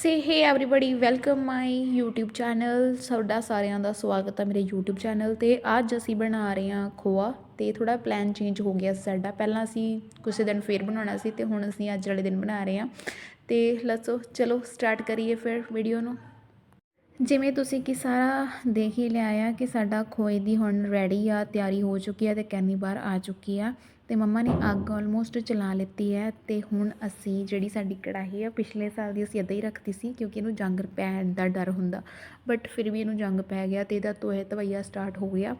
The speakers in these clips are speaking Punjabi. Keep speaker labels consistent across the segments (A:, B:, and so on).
A: Say hey everybody welcome my YouTube channel ਤੁਹਾਡਾ ਸਾਰਿਆਂ ਦਾ ਸਵਾਗਤ ਹੈ ਮੇਰੇ YouTube ਚੈਨਲ ਤੇ। ਅੱਜ ਅਸੀਂ ਬਣਾ ਰਹੇ ਹਾਂ ਖੋਆ ਤੇ ਥੋੜਾ ਪਲਾਨ ਚੇਂਜ ਹੋ ਗਿਆ ਸਾਡਾ। ਪਹਿਲਾਂ ਅਸੀਂ ਕਿਸੇ ਦਿਨ ਫੇਰ ਬਣਾਉਣਾ ਸੀ ਤੇ ਹੁਣ ਅਸੀਂ ਅੱਜ ਵਾਲੇ ਦਿਨ ਬਣਾ ਰਹੇ ਹਾਂ। ਤੇ ਲਸੋ ਚਲੋ ਸਟਾਰਟ ਕਰੀਏ ਫਿਰ ਵੀਡੀਓ ਨੂੰ। ਜਿਵੇਂ ਤੁਸੀਂ ਕਿ ਸਾਰਾ ਦੇਖ ਹੀ ਲਿਆ ਆ ਕਿ ਸਾਡਾ ਖੋਏ ਦੀ ਹੁਣ ਰੈਡੀ ਆ, ਤਿਆਰੀ ਹੋ ਚੁੱਕੀ ਆ ਤੇ ਕੈਨੀ ਬਾਹਰ ਆ ਚੁੱਕੀ ਆ। ਅਤੇ ਮੰਮਾ ਨੇ ਅੱਗ ਆਲਮੋਸਟ ਚਲਾ ਲਿੱਤੀ ਹੈ ਅਤੇ ਹੁਣ ਅਸੀਂ ਜਿਹੜੀ ਸਾਡੀ ਕੜਾਹੀ ਆ, ਪਿਛਲੇ ਸਾਲ ਦੀ ਅਸੀਂ ਇੱਦਾਂ ਹੀ ਰੱਖਤੀ ਸੀ ਕਿਉਂਕਿ ਇਹਨੂੰ ਜੰਗ ਪੈਣ ਦਾ ਡਰ ਹੁੰਦਾ। ਬਟ ਫਿਰ ਵੀ ਇਹਨੂੰ ਜੰਗ ਪੈ ਗਿਆ ਅਤੇ ਇਹਦਾ ਤੋਏ ਤਵਈਆ ਸਟਾਰਟ ਹੋ ਗਿਆ।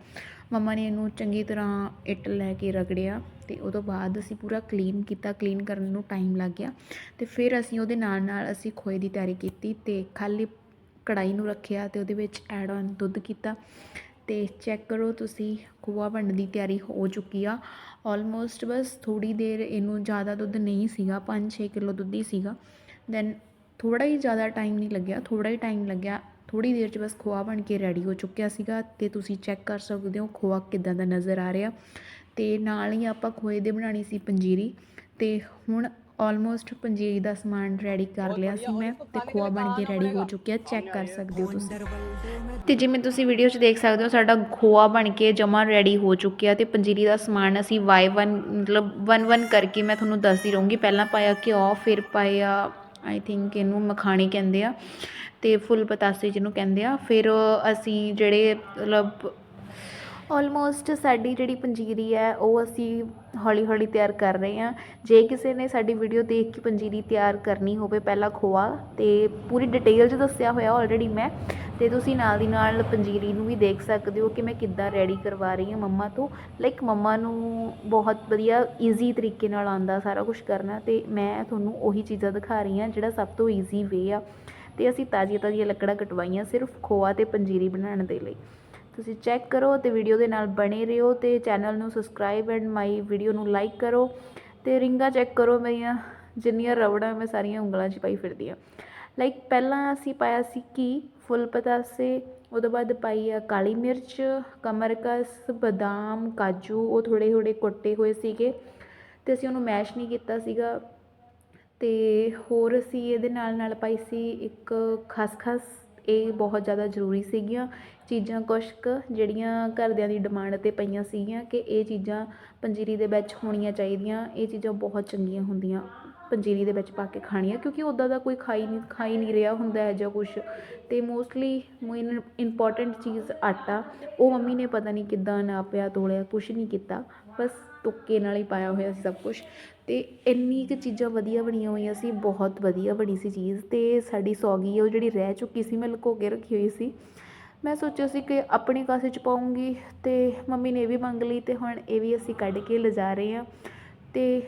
A: ਮੰਮਾ ਨੇ ਇਹਨੂੰ ਚੰਗੀ ਤਰ੍ਹਾਂ ਇੱਟ ਲੈ ਕੇ ਰਗੜਿਆ ਅਤੇ ਉਹ ਤੋਂ ਬਾਅਦ ਅਸੀਂ ਪੂਰਾ ਕਲੀਨ ਕੀਤਾ। ਕਲੀਨ ਕਰਨ ਨੂੰ ਟਾਈਮ ਲੱਗ ਗਿਆ ਅਤੇ ਫਿਰ ਅਸੀਂ ਉਹਦੇ ਨਾਲ ਨਾਲ ਅਸੀਂ ਖੋਏ ਦੀ ਤਿਆਰੀ ਕੀਤੀ ਅਤੇ ਖਾਲੀ ਕੜਾਈ ਨੂੰ ਰੱਖਿਆ ਅਤੇ ਉਹਦੇ ਵਿੱਚ ਐਡ ਔਨ ਦੁੱਧ ਕੀਤਾ। ਅਤੇ ਚੈੱਕ ਕਰੋ ਤੁਸੀਂ, ਖੋਆ ਬਣਨ ਦੀ ਤਿਆਰੀ ਹੋ ਚੁੱਕੀ ਆ। ਆਲਮੋਸਟ ਬਸ ਥੋੜ੍ਹੀ ਦੇਰ ਇਹਨੂੰ ਜ਼ਿਆਦਾ ਦੁੱਧ ਨਹੀਂ ਸੀਗਾ 5-6 ਕਿਲੋ ਦੁੱਧ ਹੀ ਸੀਗਾ। ਦੈਨ ਥੋੜ੍ਹਾ ਹੀ ਜ਼ਿਆਦਾ ਟਾਈਮ ਨਹੀਂ ਲੱਗਿਆ, ਥੋੜ੍ਹਾ ਹੀ ਟਾਈਮ ਲੱਗਿਆ। ਥੋੜ੍ਹੀ ਦੇਰ 'ਚ ਬਸ ਖੋਆ ਬਣ ਕੇ ਰੈਡੀ ਹੋ ਚੁੱਕਿਆ ਸੀਗਾ ਅਤੇ ਤੁਸੀਂ ਚੈੱਕ ਕਰ ਸਕਦੇ ਹੋ ਖੋਆ ਕਿੱਦਾਂ ਦਾ ਨਜ਼ਰ ਆ ਰਿਹਾ। ਅਤੇ ਨਾਲ ਹੀ ਆਪਾਂ ਖੋਏ ਦੇ ਬਣਾਉਣੀ ਸੀ ਪੰਜੀਰੀ। ਅਤੇ ਹੁਣ ਆਲਮੋਸਟ ਪੰਜੀਰੀ ਦਾ ਸਮਾਨ ਰੈਡੀ ਕਰ ਲਿਆ ਸੀ ਮੈਂ ਤੇ ਖੋਆ ਬਣ ਕੇ ਰੈਡੀ ਹੋ ਚੁੱਕਿਆ ਚੈੱਕ ਕਰ ਸਕਦੇ ਹੋ ਤੁਸੀਂ। ਤੇ ਜਿਵੇਂ ਤੁਸੀਂ ਵੀਡੀਓ 'ਚ ਦੇਖ ਸਕਦੇ ਹੋ ਸਾਡਾ ਖੋਆ ਬਣ ਕੇ ਜਮਾ ਰੈਡੀ ਹੋ ਚੁੱਕਿਆ ਤੇ ਪੰਜੀਰੀ ਦਾ ਸਮਾਨ ਅਸੀਂ ਵਾਈ ਵਨ ਮਤਲਬ ਵਨ ਵਨ ਕਰਕੇ ਮੈਂ ਤੁਹਾਨੂੰ ਦੱਸਦੀ ਰਹੂੰਗੀ। ਪਹਿਲਾਂ ਪਾਇਆ ਘਿਓ ਫਿਰ ਪਾਇਆ ਆਈ ਥਿੰਕ ਇਹਨੂੰ ਮਖਾਣੀ ਕਹਿੰਦੇ ਆ ਤੇ ਫੁੱਲ ਪਤਾਸੇ ਜਿਹਨੂੰ ਕਹਿੰਦੇ ਆ। ਫਿਰ ਅਸੀਂ ਜਿਹੜੇ ਮਤਲਬ ਆਲਮੋਸਟ ਸਾਡੀ ਜਿਹੜੀ ਪੰਜੀਰੀ ਹੈ, ਉਹ ਅਸੀਂ ਹੌਲੀ ਹੌਲੀ ਤਿਆਰ ਕਰ ਰਹੇ ਹਾਂ। ਜੇ ਕਿਸੇ ਨੇ ਸਾਡੀ ਵੀਡੀਓ ਦੇਖ ਕੇ ਪੰਜੀਰੀ ਤਿਆਰ ਕਰਨੀ ਹੋਵੇ, ਪਹਿਲਾਂ ਖੋਆ ਤੇ ਪੂਰੀ ਡਿਟੇਲ 'ਚ ਦੱਸਿਆ ਹੋਇਆ ਆਲਰੇਡੀ ਮੈਂ। ਤੇ ਤੁਸੀਂ ਨਾਲ ਦੀ ਨਾਲ ਪੰਜੀਰੀ ਨੂੰ ਵੀ ਦੇਖ ਸਕਦੇ ਹੋ ਕਿ ਮੈਂ ਕਿੱਦਾਂ ਰੈਡੀ ਕਰਵਾ ਰਹੀ ਹਾਂ ਮੰਮਾ ਤੋਂ। ਲਾਈਕ ਮੰਮਾ ਨੂੰ ਬਹੁਤ ਵਧੀਆ ਈਜ਼ੀ ਤਰੀਕੇ ਨਾਲ ਆਉਂਦਾ ਸਾਰਾ ਕੁਝ ਕਰਨਾ ਤੇ ਮੈਂ ਤੁਹਾਨੂੰ ਉਹੀ ਚੀਜ਼ਾਂ ਦਿਖਾ ਰਹੀ ਹਾਂ ਜਿਹੜਾ ਸਭ ਤੋਂ ਈਜ਼ੀ ਵੇ ਆ। ਤੇ ਅਸੀਂ ਤਾਜ਼ੀਆਂ ਤਾਜ਼ੀਆਂ ਲੱਕੜਾਂ ਕਟਵਾਈਆਂ ਸਿਰਫ ਖੋਆ ਤੇ ਪੰਜੀਰੀ ਬਣਾਉਣ ਦੇ ਲਈ। ਤੁਸੀਂ ਚੈੱਕ ਕਰੋ ਤੇ ਵੀਡੀਓ ਦੇ ਨਾਲ ਬਣੇ ਰਹੋ ਤੇ ਚੈਨਲ ਨੂੰ ਸਬਸਕ੍ਰਾਈਬ ਐਂਡ ਮਾਈ ਵੀਡੀਓ ਨੂੰ ਲਾਈਕ ਕਰੋ ਤੇ ਰਿੰਗਾਂ ਚੈੱਕ ਕਰੋ ਮੇਰੀਆਂ, ਜਿੰਨੀਆਂ ਰਵੜਾਂ ਮੈਂ ਸਾਰੀਆਂ ਉਂਗਲਾਂ 'ਚ ਪਾਈ ਫਿਰਦੀ ਆ ਲਾਈਕ ਪਹਿਲਾਂ ਅਸੀਂ ਪਾਇਆ ਸੀ ਕੀ ਫੁੱਲ ਪਤਾਸੇ, ਉਹਦੇ ਬਾਅਦ ਪਾਈ ਆ ਕਾਲੀ ਮਿਰਚ, ਕਮਰਕਸ, ਬਦਾਮ, ਕਾਜੂ, ਉਹ ਥੋੜੇ ਥੋੜੇ ਕੁੱਟੇ ਹੋਏ ਸੀਗੇ ਤੇ ਅਸੀਂ ਉਹਨੂੰ ਮੈਸ਼ ਨਹੀਂ ਕੀਤਾ ਸੀਗਾ। ਤੇ ਹੋਰ ਅਸੀਂ ਇਹਦੇ ਨਾਲ ਨਾਲ ਪਾਈ ਸੀ ਇੱਕ ਖਸਖਸ। ਇਹ ਬਹੁਤ ਜ਼ਿਆਦਾ ਜ਼ਰੂਰੀ ਸੀਗੀਆਂ। ਚੀਜ਼ਾਂ ਕੁਛ ਕੁ ਜਿਹੜੀਆਂ ਘਰਦਿਆਂ ਦੀ ਡਿਮਾਂਡ 'ਤੇ ਪਈਆਂ ਸੀਗੀਆਂ ਕਿ ਇਹ ਚੀਜ਼ਾਂ ਪੰਜੀਰੀ ਦੇ ਵਿੱਚ ਹੋਣੀਆਂ ਚਾਹੀਦੀਆਂ। ਇਹ ਚੀਜ਼ਾਂ ਬਹੁਤ ਚੰਗੀਆਂ ਹੁੰਦੀਆਂ ਪੰਜੀਰੀ ਦੇ ਵਿੱਚ ਪਾ ਕੇ ਖਾਣੀਆਂ ਕਿਉਂਕਿ ਉੱਦਾਂ ਦਾ ਕੋਈ ਖਾਈ ਨਹੀਂ ਖਾਈ ਨਹੀਂ ਰਿਹਾ ਹੁੰਦਾ ਹੈ ਜਾਂ ਕੁਛ। ਅਤੇ ਮੋਸਟਲੀ ਮੇਨ ਇੰਪੋਰਟੈਂਟ ਚੀਜ਼ ਆਟਾ। ਉਹ ਮੰਮੀ ਨੇ ਪਤਾ ਨਹੀਂ ਕਿੱਦਾਂ ਨਾਪਿਆ ਤੋਲਿਆ, ਕੁਛ ਨਹੀਂ ਕੀਤਾ। ਬਸ ਤੁੱਕੇ ਨਾਲ ਹੀ ਪਾਇਆ ਹੋਇਆ ਸੀ ਸਭ ਕੁਛ। ਅਤੇ ਇੰਨੀ ਕੁ ਚੀਜ਼ਾਂ ਵਧੀਆ ਬਣੀਆਂ ਹੋਈਆਂ ਸੀ, ਬਹੁਤ ਵਧੀਆ ਬਣੀ ਸੀ ਚੀਜ਼। ਅਤੇ ਸਾਡੀ ਸੌਗੀ ਉਹ ਜਿਹੜੀ ਰਹਿ ਚੁੱਕੀ ਸੀ, ਮੈਂ ਲੁਕੋ ਕੇ ਰੱਖੀ ਹੋਈ ਸੀ। ਮੈਂ ਸੋਚਿਆ ਸੀ ਕਿ ਆਪਣੇ ਕਾਸੇ 'ਚ ਪਾਉਂਗੀ ਅਤੇ ਮੰਮੀ ਨੇ ਇਹ ਵੀ ਮੰਗ ਲਈ ਅਤੇ ਹੁਣ ਇਹ ਵੀ ਅਸੀਂ ਕੱਢ ਕੇ ਲਿਜਾ ਰਹੇ ਹਾਂ। ਅਤੇ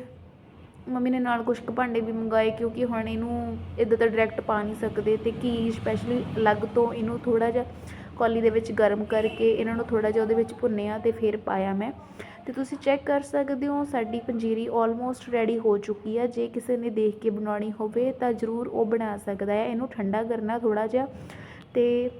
A: ਮੰਮੀ ਨੇ ਨਾਲ ਕੁਛ ਕੁ ਭਾਂਡੇ ਵੀ ਮੰਗਾਏ ਕਿਉਂਕਿ ਹੁਣ ਇਹਨੂੰ ਇੱਦਾਂ ਤਾਂ ਡਾਇਰੈਕਟ ਪਾ ਨਹੀਂ ਸਕਦੇ ਅਤੇ ਘੀ ਸਪੈਸ਼ਲੀ ਅਲੱਗ ਤੋਂ ਇਹਨੂੰ ਥੋੜ੍ਹਾ ਜਿਹਾ ਕੌਲੀ ਦੇ ਵਿੱਚ ਗਰਮ ਕਰਕੇ ਇਹਨਾਂ ਨੂੰ ਥੋੜ੍ਹਾ ਜਿਹਾ ਉਹਦੇ ਵਿੱਚ ਭੁੰਨਿਆ ਅਤੇ ਫਿਰ ਪਾਇਆ ਮੈਂ। ਅਤੇ ਤੁਸੀਂ ਚੈੱਕ ਕਰ ਸਕਦੇ ਹੋ, ਸਾਡੀ ਪੰਜੀਰੀ ਆਲਮੋਸਟ ਰੈਡੀ ਹੋ ਚੁੱਕੀ ਹੈ ਜੇ ਕਿਸੇ ਨੇ ਦੇਖ ਕੇ ਬਣਾਉਣੀ ਹੋਵੇ ਤਾਂ ਜ਼ਰੂਰ ਉਹ ਬਣਾ ਸਕਦਾ ਹੈ। ਇਹਨੂੰ ਠੰਡਾ ਕਰਨਾ ਥੋੜ੍ਹਾ ਜਿਹਾ ਅਤੇ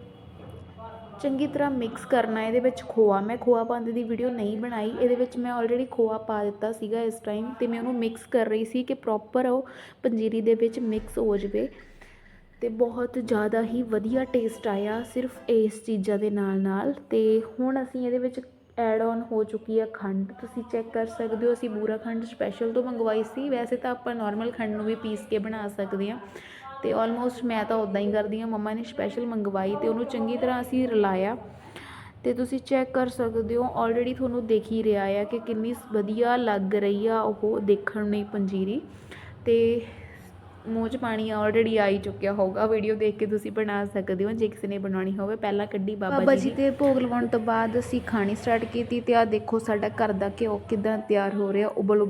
A: ਚੰਗੀ ਤਰ੍ਹਾਂ ਮਿਕਸ ਕਰਨਾ। ਇਹਦੇ ਵਿੱਚ ਖੋਆ, ਮੈਂ ਖੋਆ ਪਾਉਂਦੇ ਦੀ ਵੀਡੀਓ ਨਹੀਂ ਬਣਾਈ। ਇਹਦੇ ਵਿੱਚ ਮੈਂ ਆਲਰੇਡੀ ਖੋਆ ਪਾ ਦਿੱਤਾ ਸੀਗਾ ਇਸ ਟਾਈਮ ਅਤੇ ਮੈਂ ਉਹਨੂੰ ਮਿਕਸ ਕਰ ਰਹੀ ਸੀ ਕਿ ਪ੍ਰੋਪਰ ਉਹ ਪੰਜੀਰੀ ਦੇ ਵਿੱਚ ਮਿਕਸ ਹੋ ਜਾਵੇ ਅਤੇ ਬਹੁਤ ਜ਼ਿਆਦਾ ਹੀ ਵਧੀਆ ਟੇਸਟ ਆਇਆ ਸਿਰਫ ਇਸ ਚੀਜ਼ਾਂ ਦੇ ਨਾਲ ਨਾਲ ਅਤੇ ਹੁਣ ਅਸੀਂ ਇਹਦੇ ਵਿੱਚ ਐਡ ਔਨ ਹੋ ਚੁੱਕੀ ਆ ਖੰਡ, ਤੁਸੀਂ ਚੈੱਕ ਕਰ ਸਕਦੇ ਹੋ, ਅਸੀਂ ਬੂਰਾ ਖੰਡ ਸਪੈਸ਼ਲ ਤੋਂ ਮੰਗਵਾਈ ਸੀ, ਵੈਸੇ ਤਾਂ ਆਪਾਂ ਨਾਰਮਲ ਖੰਡ ਨੂੰ ਵੀ ਪੀਸ ਕੇ ਬਣਾ ਸਕਦੇ ਹਾਂ। ਅਤੇ ਆਲਮੋਸਟ ਮੈਂ ਤਾਂ ਉੱਦਾਂ ਹੀ ਕਰਦੀ ਹਾਂ, ਮੰਮਾ ਨੇ ਸਪੈਸ਼ਲ ਮੰਗਵਾਈ ਅਤੇ ਉਹਨੂੰ ਚੰਗੀ ਤਰ੍ਹਾਂ ਅਸੀਂ ਰਲਾਇਆ। ਅਤੇ ਤੁਸੀਂ ਚੈੱਕ ਕਰ ਸਕਦੇ ਹੋ ਆਲਰੇਡੀ ਤੁਹਾਨੂੰ ਦੇਖ ਹੀ ਰਿਹਾ ਆ ਕਿ ਕਿੰਨੀ ਵਧੀਆ ਲੱਗ ਰਹੀ ਆ ਉਹ ਦੇਖਣ ਨੂੰ ਪੰਜੀਰੀ। ਅਤੇ ਮੂੰਹ 'ਚ ਪਾਣੀ ਆਲਰੇਡੀ ਆ ਹੀ ਚੁੱਕਿਆ ਹੋਊਗਾ। ਵੀਡੀਓ ਦੇਖ ਕੇ ਤੁਸੀਂ ਬਣਾ ਸਕਦੇ ਹੋ। ਜੇ ਕਿਸੇ ਨੇ ਬਣਾਉਣੀ ਹੋਵੇ ਪਹਿਲਾਂ ਕੱਢੀ ਬਾਬਾ ਜੀ ਤੇ ਭੋਗ ਲਵਾਉਣ ਤੋਂ ਬਾਅਦ ਅਸੀਂ ਖਾਣੀ ਸਟਾਰਟ ਕੀਤੀ ਤੇ ਆ ਦੇਖੋ ਸਾਡਾ ਘਰ ਦਾ ਘਿਓ ਕਿਦਾਂ ਤਿਆਰ ਹੋ ਰਿਹਾ ਉਬਲ ਉਬਲ